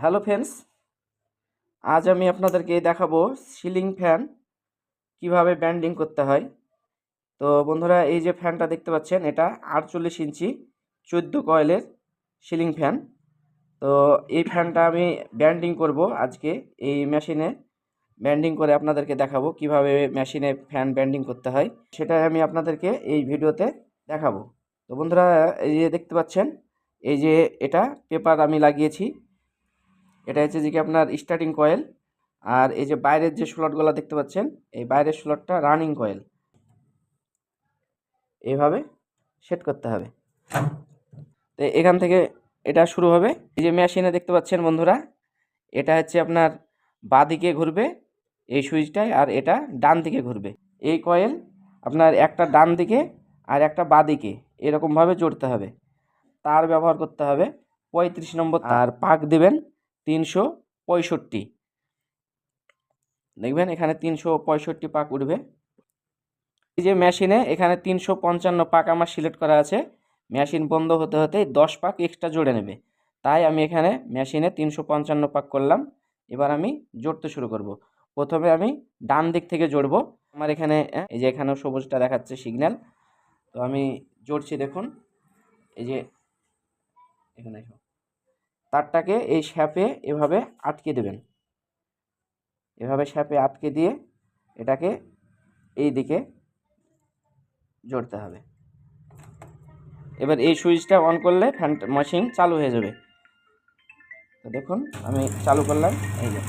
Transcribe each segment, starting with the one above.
Hello friends, আজ আমি আপনাদেরকে দেখাবো সিলিং ফ্যান কীভাবে ব্যান্ডিং করতে হয়। তো বন্ধুরা, এই যে ফ্যানটা দেখতে পাচ্ছেন, এটা আটচল্লিশ ইঞ্চি চোদ্দ কয়েলের সিলিং ফ্যান। তো এই ফ্যানটা আমি ব্যান্ডিং করব আজকে, এই মেশিনে ব্যান্ডিং করে আপনাদেরকে দেখাবো কীভাবে মেশিনে ফ্যান ব্যান্ডিং করতে হয়, সেটা আমি আপনাদেরকে এই ভিডিওতে দেখাবো। তো বন্ধুরা, এই যে দেখতে পাচ্ছেন, এই যে এটা পেপার আমি লাগিয়েছি। এটা হচ্ছে যে কি আপনার স্টার্টিং কয়েল আর এই যে বাইরের যে স্লটগুলো দেখতে পাচ্ছেন, এই বাইরের স্লটটা রানিং কয়েল এইভাবে সেট করতে হবে। তো এখান থেকে এটা শুরু হবে। এই যে মেশিনে দেখতে পাচ্ছেন বন্ধুরা, এটা হচ্ছে আপনার বাঁ দিকে ঘুরবে এই সুইচটায়, আর এটা ডান দিকে ঘুরবে। এই কয়েল আপনার একটা ডান দিকে আর একটা বাঁ দিকে এরকমভাবে জড়তে হবে। তার ব্যবহার করতে হবে পঁয়ত্রিশ নম্বর আর পাক দেবেন তিনশো পঁয়ষট্টি। দেখবেন এখানে তিনশো পঁয়ষট্টি পাক উঠবে। এই যে মেশিনে এখানে তিনশো পঞ্চান্ন পাক আমার সিলেক্ট করা আছে। মেশিন বন্ধ হতে হতে দশ পাক এক্সট্রা জুড়ে নেবে। তাই আমি এখানে মেশিনে তিনশো পঞ্চান্ন পাক করলাম। এবার আমি জড়তে শুরু করব। প্রথমে আমি ডান দিক থেকে জড়বো। আমার এখানে এই যে এখানেও সবুজটা দেখাচ্ছে সিগন্যাল। তো আমি জড়ছি দেখুন। এই যে, এখানে। তারটাকে এই শ্যাপে এভাবে আটকে দেবেন। এভাবে শ্যাপে আটকে দিয়ে এটাকে এই দিকে জড়তে হবে। এবার এই সুইচটা অন করলে ফ্যান মেশিন চালু হয়ে যাবে। তো দেখুন, আমি চালু করলাম, এই যে।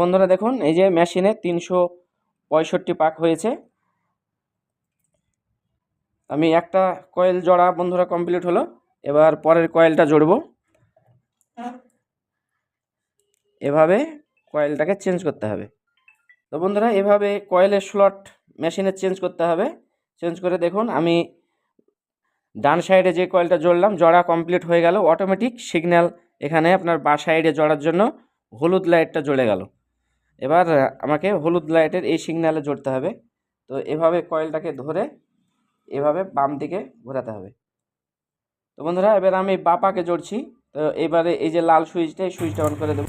বন্ধুরা দেখুন, এই যে মেশিনে তিনশো পঁয়ষট্টি পাক হয়েছে। আমি একটা কয়েল জোড়া বন্ধুরা কমপ্লিট হলো, এবার পরের কয়েলটা জড়ব। এভাবে কয়েলটাকে চেঞ্জ করতে হবে। তো বন্ধুরা, এভাবে কয়েলের স্লট মেশিনে চেঞ্জ করতে হবে। চেঞ্জ করে দেখুন, আমি ডান সাইডে যে কয়েলটা জড়লাম, জড়া কমপ্লিট হয়ে গেল, অটোমেটিক সিগন্যাল এখানে আপনার বা সাইডে জড়ার জন্য হলুদ লাইটটা জ্বলে গেল। এবার আমাকে হলুদ লাইটের এই সিগন্যালে জড়তে হবে। তো এভাবে কয়েলটাকে ধরে এভাবে বাম দিকে ঘোরাতে হবে। তো বন্ধুরা, এবার আমি বাপাকে জড়ছি। তো এবারে এই যে লাল সুইচটা, এই সুইচটা অন করে দেবো।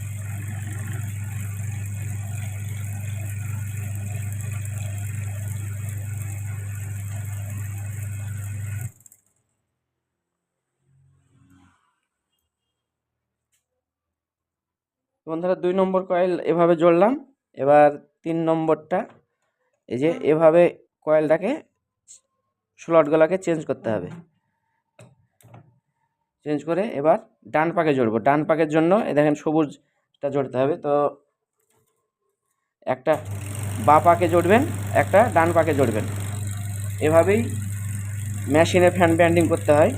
বন্ধুরা দুই নম্বর কয়েল এভাবে জড়লাম, এবার তিন নম্বরটা এই যে এভাবে কয়েলটাকে স্লটগুলোকে চেঞ্জ করতে হবে। চেঞ্জ করে এবার ডান পাকে জড়বো। ডান পাকের জন্য এ দেখেন সবুজটা জড়তে হবে, তো একটা বা পাকে জড়বেন, একটা ডান পাকে জড়বেন। এভাবেই মেশিনে ফ্যান ব্যান্ডিং করতে হয়।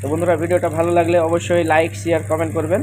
তো বন্ধুরা, ভিডিওটা ভালো লাগলে অবশ্যই লাইক শেয়ার কমেন্ট করবেন।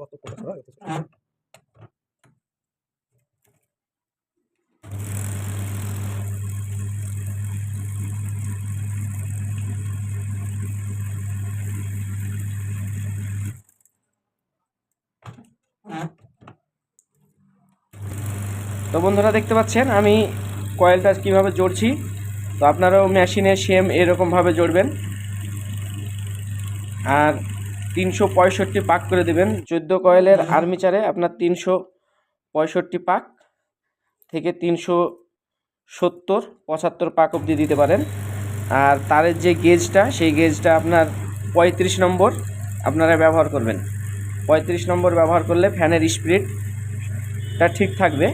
waktu itu তো বন্ধুরা দেখতে পাচ্ছেন আমি কয়েলটা কীভাবে জড়ছি তো আপনারাও মেশিনে সেম এরকমভাবে জড়বেন। আর তিনশো পঁয়ষট্টি পাক করে দেবেন। চোদ্দ কয়েলের আর্মিচারে আপনার তিনশো পঁয়ষট্টি পাক থেকে তিনশো সত্তর পঁচাত্তর পাক অবধি দিতে পারেন। আর তারের যে গেজটা সেই গেজটা আপনার পঁয়ত্রিশ নম্বর আপনারা ব্যবহার করবেন। পঁয়ত্রিশ নম্বর ব্যবহার করলে ফ্যানের স্পিডটা ঠিক থাকবে।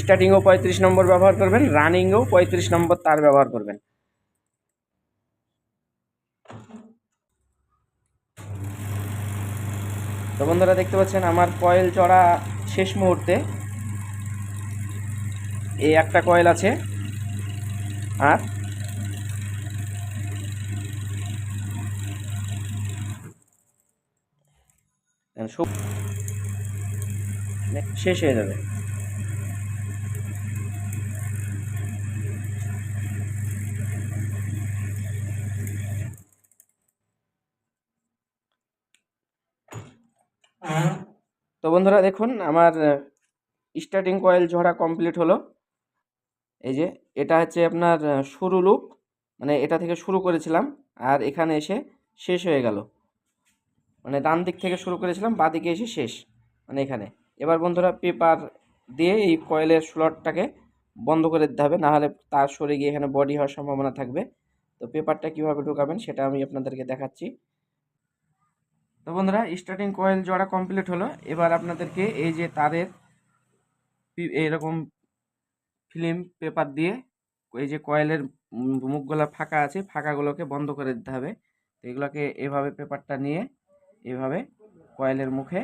স্টার্টিংও পঁয়ত্রিশ নম্বর ব্যবহার করবেন রানিংয়েও পঁয়ত্রিশ নম্বর তার ব্যবহার করবেন। তো বন্ধুরা দেখতে পাচ্ছেন, আমার কয়েল চড়া শেষ মুহূর্তে। এই একটা কয়েল আছে। আর শেষ হয়ে যাবে। তো বন্ধুরা দেখুন, আমার স্টার্টিং কয়েল ঝরা কমপ্লিট হলো। এই যে, এটা হচ্ছে আপনার শুরু লুপ মানে এটা থেকে শুরু করেছিলাম, আর এখানে এসে শেষ হয়ে গেল। মানে ডান দিক থেকে শুরু করেছিলাম, বাঁ দিকে এসে শেষ মানে এখানে। এবার বন্ধুরা পেপার দিয়ে এই কয়েলের স্লটটাকে বন্ধ করে দিতে হবে, নাহলে তার সরে গিয়ে এখানে বডি হওয়ার সম্ভাবনা থাকবে। তো পেপারটা কীভাবে ঢোকাবেন, সেটা আমি আপনাদেরকে দেখাচ্ছি। তো বন্ধুরা স্টার্টিং কয়েল জোড়া কমপ্লিট হলো। এবার আপনাদেরকে এই যে তারের এইরকম ফিল্ম পেপার দিয়ে এই যে কয়েলের মুখগুলো ফাঁকা আছে, ফাঁকাগুলোকে বন্ধ করে দিতে হবে। তো এগুলোকে এভাবে পেপারটা নিয়ে এভাবে কয়েলের মুখে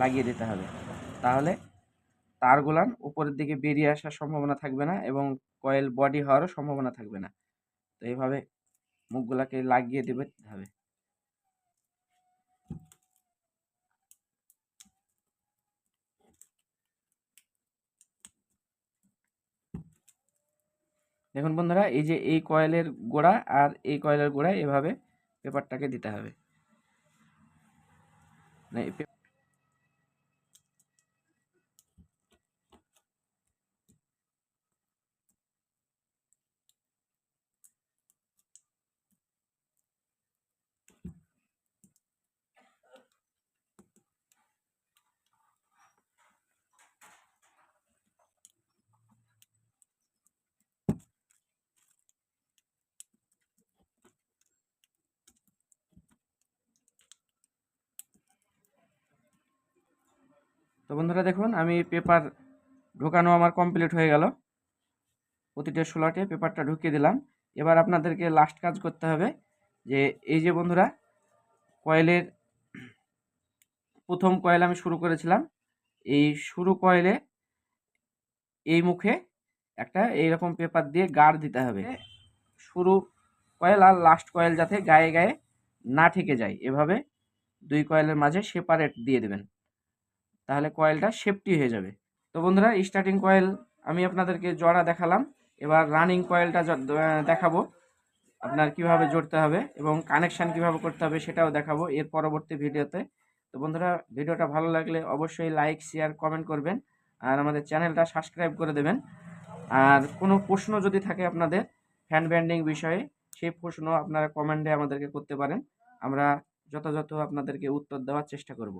লাগিয়ে দিতে হবে। তাহলে তারগুলান উপরের দিকে বেরিয়ে আসার সম্ভাবনা থাকবে না এবং কয়েল বডি হওয়ারও সম্ভাবনা থাকবে না। তো এইভাবে মুখগুলাকে লাগিয়ে দেবে হবে। দেখুন বন্ধুরা, এই যে এই কয়েলের গোড়া আর এই কয়েলের গোড়ায় এভাবে পেপারটাকে দিতে হবে। বন্ধুরা দেখুন, আমি পেপার ঢোকানো আমার কমপ্লিট হয়ে গেল। প্রতিটা স্লটে পেপারটা ঢুকিয়ে দিলাম। এবার আপনাদেরকে লাস্ট কাজ করতে হবে যে, এই যে বন্ধুরা কয়েলের প্রথম কয়েল আমি শুরু করেছিলাম। এই শুরু কয়েলে এই মুখে একটা এইরকম পেপার দিয়ে গার্ড দিতে হবে। শুরু কয়েল আর লাস্ট কয়েল যাতে গায়ে গায়ে না ঠেকে যায়। এভাবে দুই কয়েলের মাঝে সেপারেট দিয়ে দেবেন। তাহলে কয়েলটা সেফটি হয়ে যাবে। তো বন্ধুরা স্টার্টিং কয়েল আমি আপনাদেরকে জড়া দেখালাম। এবার রানিং কয়েলটা দেখাবো। আপনার কীভাবে জড়তে হবে এবং কানেকশান কীভাবে করতে হবে সেটাও দেখাবো এর পরবর্তী ভিডিওতে। তো বন্ধুরা, ভিডিওটা ভালো লাগলে অবশ্যই লাইক শেয়ার কমেন্ট করবেন আর আমাদের চ্যানেলটা সাবস্ক্রাইব করে দেবেন। আর কোনো প্রশ্ন যদি থাকে আপনাদের হ্যান্ড ব্যান্ডিং বিষয়ে, সেই প্রশ্ন আপনারা কমেন্টে আমাদেরকে করতে পারেন। আমরা যথাযথ আপনাদেরকে উত্তর দেওয়ার চেষ্টা করব।